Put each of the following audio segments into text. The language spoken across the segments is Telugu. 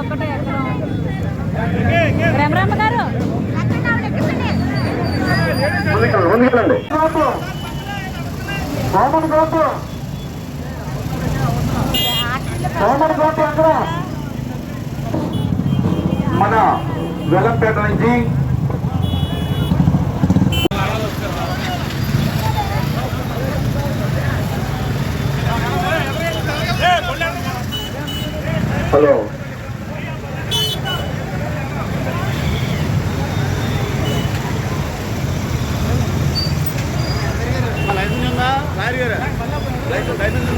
ఒకటే గారు గోపు గోపు అక్కడ మన వెల్లంపేట నుంచి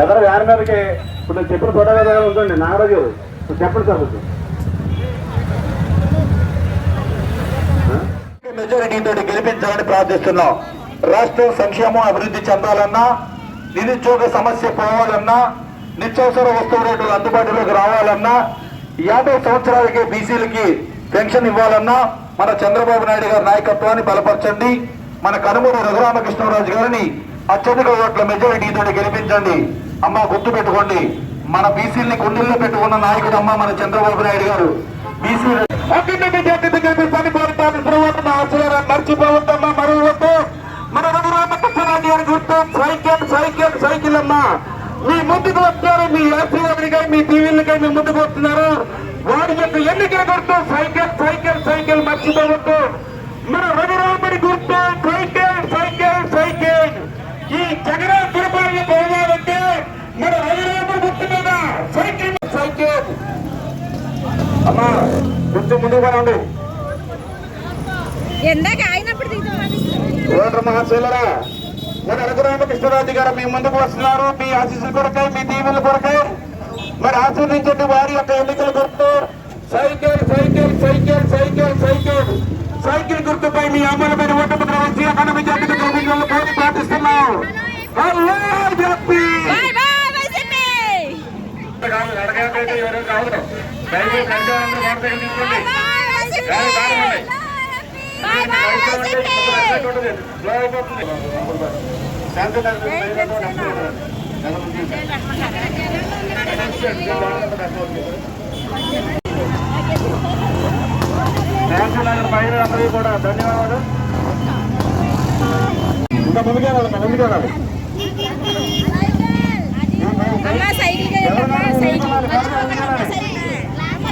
ఎదర వ్యాన్ మీదకి ఇప్పుడు నేను చెప్పిన ఫోటో మీద ఉందండి నాగరాజు. చెప్పండి సార్ కొంచెం. మెజారిటీతో గెలిపించాలని ప్రార్థిస్తున్నాం. రాష్ట్రం సంక్షేమం అభివృద్ధి చెందాలన్నా నిరుద్యోగ సమస్య పోవాలన్నా నిత్యావసర వస్తువు రేట్లు అందుబాటులోకి రావాలన్నా యాభై సంవత్సరాలకి బీసీలకి పెన్షన్ ఇవ్వాలన్నా మన చంద్రబాబు నాయుడు గారి నాయకత్వాన్ని బలపరచండి. మన కనుమూరు రఘురామకృష్ణరాజు గారిని అత్యధిక ఓట్ల మెజారిటీ తోటి గెలిపించండి. అమ్మ గుర్తు పెట్టుకోండి. మన బీసీల్ని గుండెల్లో పెట్టుకున్న నాయకుడు అమ్మ మన చంద్రబాబు నాయుడు గారు. బీసీ మర్చిపోవద్దమ్మా మరొకటి మన రఘురామకృష్ణరాజు గారి గుర్తు సైకిల్ సైకిల్ సైకిల్ అమ్మా. మీ ముందుకు వస్తున్నారు మీ ఆశీర్వాదులకై మీ టీవీలకై మీ ముందుకు వస్తున్నారు. వారి యొక్క ఎన్నికల గుర్తు సైకిల్ సైకిల్ సైకిల్ మర్చిపోవద్దు. మన రఘురాముడి గుర్తు సైకిల్ సైకిల్ సైకిల్ ఈ జగన్ పరిపాలన పోవాలంటే మన రఘురాముడి గుర్తు మీద సైకిల్ సైకిల్ అమ్మా కొంచెం ముందుకు ఓటర్ మహాశైలరా మన రఘురామకృష్ణరాజు గారు మీ ముందుకు వస్తున్నారు. మీ ఆశీస్సుల కొరకై మీ దీవెల కొరకై. మరి ఆశీర్వించండి వారి యొక్క ఎన్నికల గుర్తు. Cycle cycle cycle cycle cycle. Cycle గుర్తుపై మీ అమలమైన వచ్చి అక్కడ విద్యార్థులు గోవిందాలు కోరి ప్రార్థిస్తున్నాం. హలో చెప్పి బాయ్ పైన అందరికీ కూడా ధన్యవాదాలు. ఇంకా ముందుకెళ్ళాలి అమ్మ సైకిల్ కదమ్మా సైకిల్. సైకిల్ ఓటేయండమ్మా సైకిల్ అమ్మ మర్చిపోకండమ్మా సైకిల్ సైకిల్ అమ్మ సైకిల్ ఆ సైకిల్ ఏ, మర్చిపో-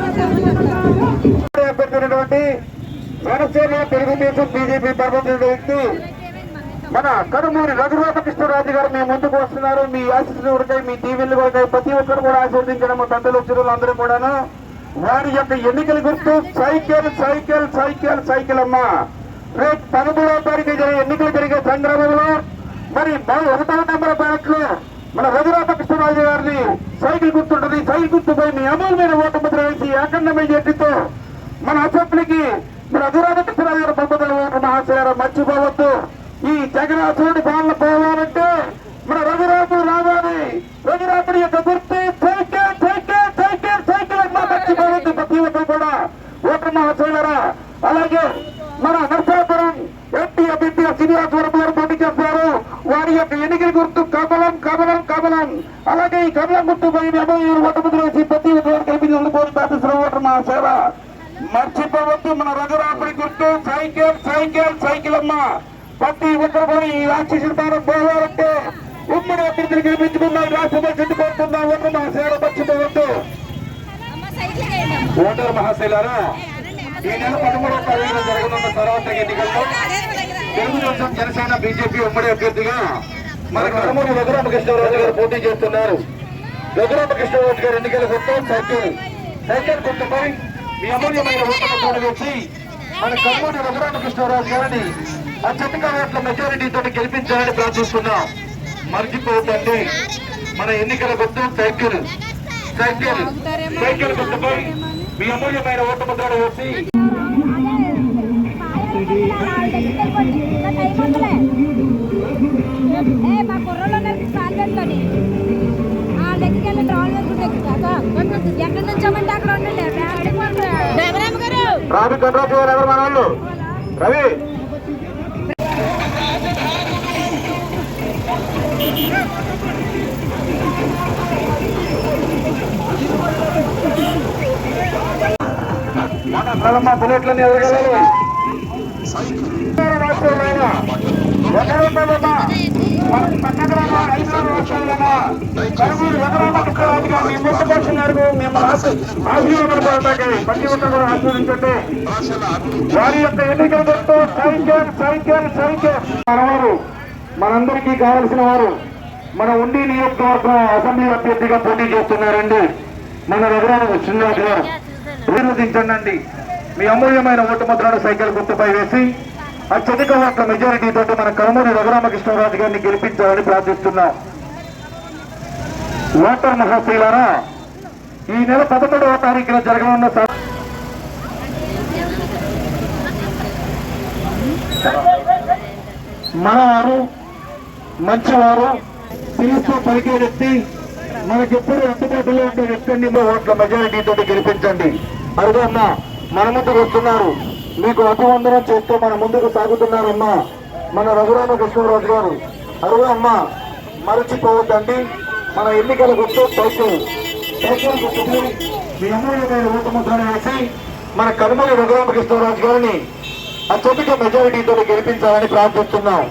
అభ్యర్థినటువంటి జనసేన తెలుగుదేశం బీజేపీ తరఫున వ్యక్తి మన కనుమూరి రఘురామకృష్ణరాజు గారు మీ ముందుకు వస్తున్నారు. మీ ఆశీస్సులు కొరకై మీ టీవీలు కొరకై ప్రతి ఒక్కరు కూడా ఆశీర్వదించడం తండ్రులు చిరులు అందరూ కూడాను. వారి యొక్క ఎన్నికల గుర్తు సైకిల్ సైకిల్ సైకిల్ సైకిల్ అమ్మా. రేపు పదమూడవ తారీఖు జరిగే ఎన్నికలు జరిగే సంగ్రామంలో మరి ఒకటో నెంబర్ బ్యాట్లో మన రఘురామకృష్ణరాజు గారిని సైకిల్ గుర్తుంటుంది. సైకిల్ గుర్తుపై మీ అమూల్యమైన ఓటు ముద్ర వేసి అఖండ మెజార్టీతో మన అసెంబ్లీకి మన అధిరాజకృష్ణరావు గారు పంపదలు మహాశయ మర్చిపోవద్దు. ఈ జగన్నాథుడి పాలన పోవాలంటే మన రఘురాముడు రావాలి. రఘురాముడి యొక్క గుర్తు సైకిల్ సైకిల్ సైకిల్ సైకిల్ అమ్మా మర్చిపోవద్దు ప్రతి ఒక్కరు కూడా. ఓటర్ మహాశయులరా అలాగే మన నర్సాపురం ఎంపీ అభ్యర్థి శ్రీనివాసవరం గారు పోటీ చేస్తారు. వారి యొక్క ఎన్నికల గుర్తు కమలం కమలం కమలం. అలాగే ఈ కమలం గుర్తు పోయిన అమ్మాయి ఓటమి వేసి ప్రతి ఒక్కరు కల్పించి పోటీ ప్రార్థిస్తున్న ఓటర్ మహాశయ మర్చిపోవద్దు మన రఘురాముడి గుర్తు. సైకిల్ సైకిల్ సైకిల్ అమ్మ ప్రతి ఒక్కరు కూడా ఈ పోవాలంటే ఉమ్మడి అభ్యర్థులు గెలిపించుకున్నాం రాష్ట్ర చెట్టు కోరుతున్నాం ఓటర్ మహాశయ మర్చిపోవద్దు. ఓటర్ మహాశైలారా ఈ నెల పదమూడవ తారీఖున జరగనున్న సార్వత్రిక ఎన్నికల్లో తెలుగుదేశం జనసేన బీజేపీ ఉమ్మడి అభ్యర్థిగా మన కడమూరి రఘురామకృష్ణరాజు గారు పోటీ చేస్తున్నారు. రఘురామకృష్ణరాజు గారు ఎన్నికల గుర్తు సైకిల్. సైకిల్ గుర్తుపై మీ అమూల్యమైన ఓట్లను కూడవేసి మన కడమూరి రఘురామకృష్ణరాజు గారిని అత్యధిక ఓట్ల మెజారిటీతో గెలిపించాలని ప్రార్థిస్తున్నాం. మర్చిపోతండి మన ఎన్నికల గుర్తు సైకిల్ సైకిల్ సైకిల్ గుర్తుపై మీ అమూల్యమైన ఓట్ల ముద్రను వేసి మా కుర్రలో సాధ్యంతోని ఆ దగ్గరికి డ్రాల్ వేసుకుంటే ఎక్కడి నుంచి అక్కడ ఉండండి. ట్రాఫిక్ కంట్రోల్ చేయాలి ఎవరు మన వాళ్ళు రవి మన బుల్లెట్లని ఎదగలరు రాష్ట్రాలైనా ఎక్కడున్నదమ్మా ఐదు రాష్ట్రాలైనా కరువులు ముట్టబోతున్నారు మేము ఆశీర్వాదపడతాయి ప్రతి ఒక్కరు ఆశీర్వించండి వారి యొక్క ఎన్నికల దొరుకుతూ సైకిల్ సైకిల్ సైకిల్. మనవారు మనందరికీ కావలసిన వారు మన ఉండి నియోజకవర్గం అసెంబ్లీ అభ్యర్థిగా పోటీ చేస్తున్నారండి. మన రఘురామ శ్రీనివాస్ గారు అభినందించండి మీ అమూల్యమైన ఓటు ముద్రను సైకిల్ గుర్తుపై వేసి అత్యధిక ఓట్ల మెజారిటీతో మన కనుమూరి రఘురామకృష్ణరాజు గారిని గెలిపించాలని ప్రార్థిస్తున్నాం. ఓటర్ మహాశీలారా ఈ నెల పదకొండవ తారీఖున జరగనున్న మనవారు మంచివారు పిలుస్తూ పలికే వ్యక్తి మనకెప్పుడు అందుబాటులో ఉండే వ్యక్తిని ఓట్ల మెజారిటీతో తోటి గెలిపించండి. అరుగమ్మా మన ముందుకు వస్తున్నారు. మీకు అభివందనం చేస్తూ మన ముందుకు సాగుతున్నారమ్మా మన రఘురామ కృష్ణరాజు గారు. అరుగు అమ్మా మరచిపోవద్దండి. మన ఎన్నికల గుర్తు పైసలు సైకిల్ గుర్తుపై మీ అమూల్యమైన ఓటు వేసి మన కనుమల రఘురామకృష్ణరాజు గారిని అత్యధిక మెజారిటీతో గెలిపించాలని ప్రార్థిస్తున్నాం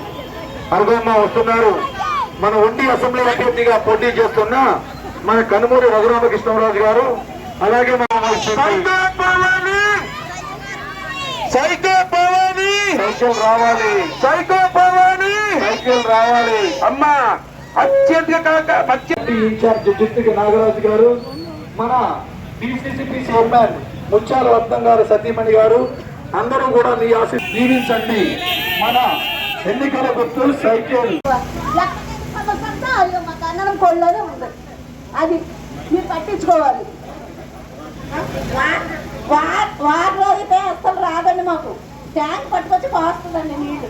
అరుగమ్మ వస్తున్నారు మన ఉండి అసెంబ్లీ అభ్యర్థిగా పోటీ చేస్తున్న మన కనుమూరి రఘురామకృష్ణరాజు గారు అలాగే మన సైకిల్ పవాని సైకిల్ రావాలి సైకిల్ పవాని సైకిల్ రావాలి అమ్మా అత్యంత ఇన్ఛార్జ్ నాగరాజు గారు మన డిసిసిపి చైర్మన్ ముత్యాల రత్నం గారు సతీమణి గారు అందరూ కూడా మీ ఆశీస్ దీవించండి మన ఎన్నికల గుర్తు సైకిల్. మాకు అన్నం కొళ్ళనే ఉంది అది మీరు పట్టించుకోవాలి వాటర్ అయితే అసలు రాదండి మాకు. ట్యాంక్ పట్టుకొచ్చి పోస్తుందండి నీళ్ళు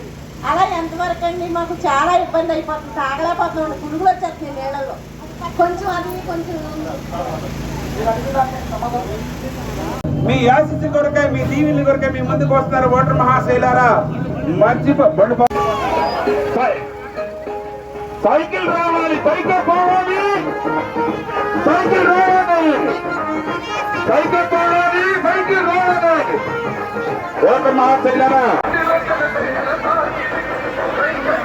అలా ఎంతవరకు అండి? మాకు చాలా ఇబ్బంది అయిపోతుంది. తాగలేకపోతుంది పురుగులు వచ్చేస్తున్నాయి నీళ్ళలో కొంచెం అది కొంచెం మీ ఆశిస్సు కొరకై మీ దీవెనల కొరకై మీ ముందుకు వస్తున్నారు ఓటర్ మహాశైలారా. సై- సైకిల్ రావాలి సైకిల్ పోవాలి. సైకిల్ రావాలి. సైకిల్ పోవాలి సైకిల్ రావాలి. ఓక మహాశైలరా. Thank you.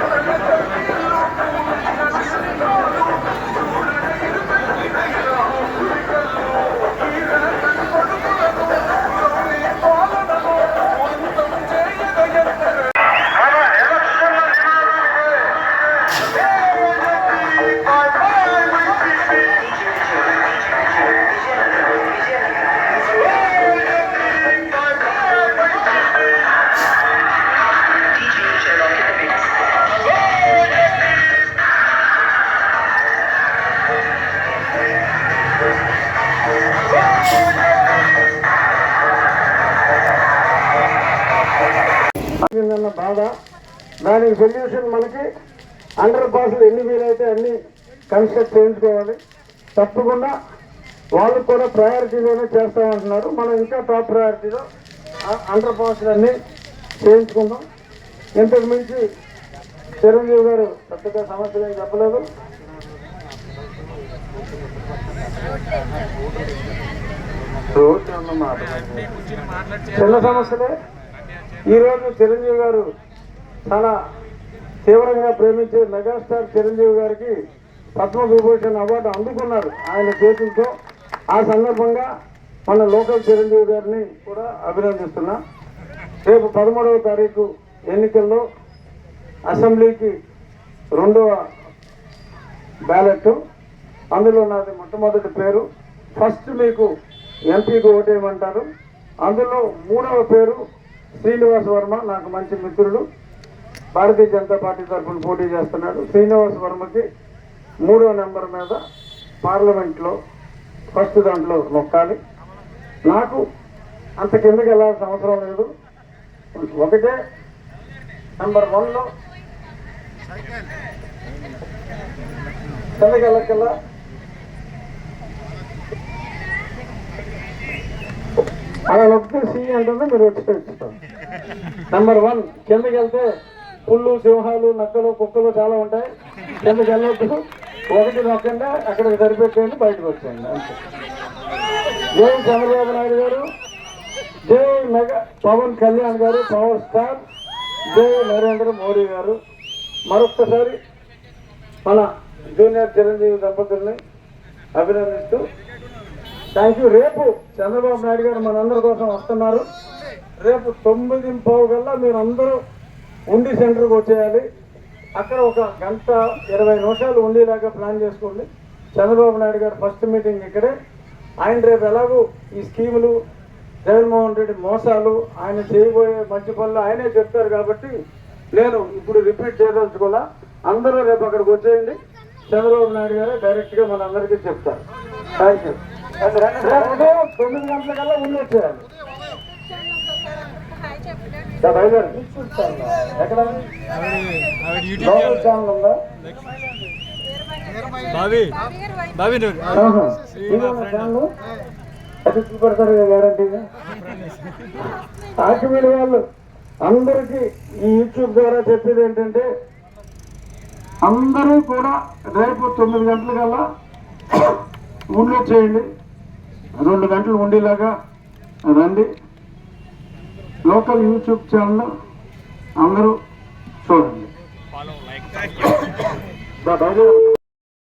దానికి సొల్యూషన్ మనకి అండర్ పాస్లు ఎన్ని వీలైతే అన్ని కన్స్ట్రక్ట్ చేయించుకోవాలి. తప్పకుండా వాళ్ళు కూడా ప్రయారిటీలోనే చేస్తామంటున్నారు. మనం ఇంకా టాప్ ప్రయారిటీలో అండర్ పాస్లు అన్ని చేయించుకుందాం. ఇంతకు మించి చిరంజీవి గారు పెద్దగా సమస్యలు ఏం చెప్పలేదు చిన్న సమస్యలే. ఈరోజు చిరంజీవి గారు చాలా తీవ్రంగా ప్రేమించే మెగాస్టార్ చిరంజీవి గారికి పద్మవిభూషణ్ అవార్డు అందుకున్నారు ఆయన చేతులతో. ఆ సందర్భంగా మన లోకల్ చిరంజీవి గారిని కూడా అభినందిస్తున్నా. రేపు పదమూడవ తారీఖు ఎన్నికల్లో అసెంబ్లీకి రెండవ బ్యాలెట్. అందులో నాది మొట్టమొదటి పేరు. ఫస్ట్ మీకు ఎంపీకి ఓటేయమంటారు. అందులో మూడవ పేరు శ్రీనివాస్ వర్మ నాకు మంచి మిత్రుడు. భారతీయ జనతా పార్టీ తరఫున పోటీ చేస్తున్నాడు శ్రీనివాస్ వర్మకి మూడో నెంబర్ మీద పార్లమెంట్లో ఫస్ట్ దాంట్లో నొక్కాలి. నాకు అంత కిందకి వెళ్ళాల్సిన అవసరం లేదు. ఒకటే నెంబర్ వన్లో కిందకి వెళ్ళకల్లా అలా నొక్కితే సి అంటుంది మీరు వచ్చి నెంబర్ వన్ కిందకి వెళ్తే పుల్లు సింహాలు నక్కలు కుక్కలు చాలా ఉంటాయి. కిందకి వెళ్ళొద్దు ఒకటి నొక్కండి అక్కడికి సరిపెట్టేయండి బయటకు వచ్చేయండి అంతే. జై చంద్రబాబు నాయుడు గారు జై మెగా పవన్ కళ్యాణ్ గారు పవర్ స్టార్ జై నరేంద్ర మోడీ గారు. మరొక్కసారి మన జూనియర్ చిరంజీవి దంపతుల్ని అభినందిస్తూ థ్యాంక్ యూ. రేపు చంద్రబాబు నాయుడు గారు మనందరి కోసం వస్తున్నారు. రేపు తొమ్మిది పావు కల్లా మీరు అందరూ ఉండి సెంటర్కి వచ్చేయాలి. అక్కడ ఒక గంట ఇరవై నిమిషాలు ఉండేలాగా ప్లాన్ చేసుకోండి. చంద్రబాబు నాయుడు గారు ఫస్ట్ మీటింగ్ ఇక్కడే. ఆయన రేపు ఎలాగో ఈ స్కీములు జగన్మోహన్ రెడ్డి మోసాలు ఆయన చేయబోయే మంచి పనులు ఆయనే చెప్తారు కాబట్టి నేను ఇప్పుడు రిపీట్ చేయదలుచుకోవాలా? అందరూ రేపు అక్కడికి వచ్చేయండి. చంద్రబాబు నాయుడు గారు డైరెక్ట్గా మన అందరికీ చెప్తారు. థ్యాంక్ యూ తొమ్మిది గంటలకల్లా ముందు వచ్చేయాలి. దా బయలుదేరు. ఎక్కడ? ఛానల్ ఉందా? ఛానల్ గ్యారంటీగా వాళ్ళు అందరికీ ఈ యూట్యూబ్ ద్వారా చెప్పేది ఏంటంటే అందరూ కూడా రేపు తొమ్మిది గంటలకల్లా ఊళ్ళో చేయండి. రెండు గంటలు ఉండేలాగా రండి. లోకల్ యూట్యూబ్ ఛానల్ అందరూ చూడండి.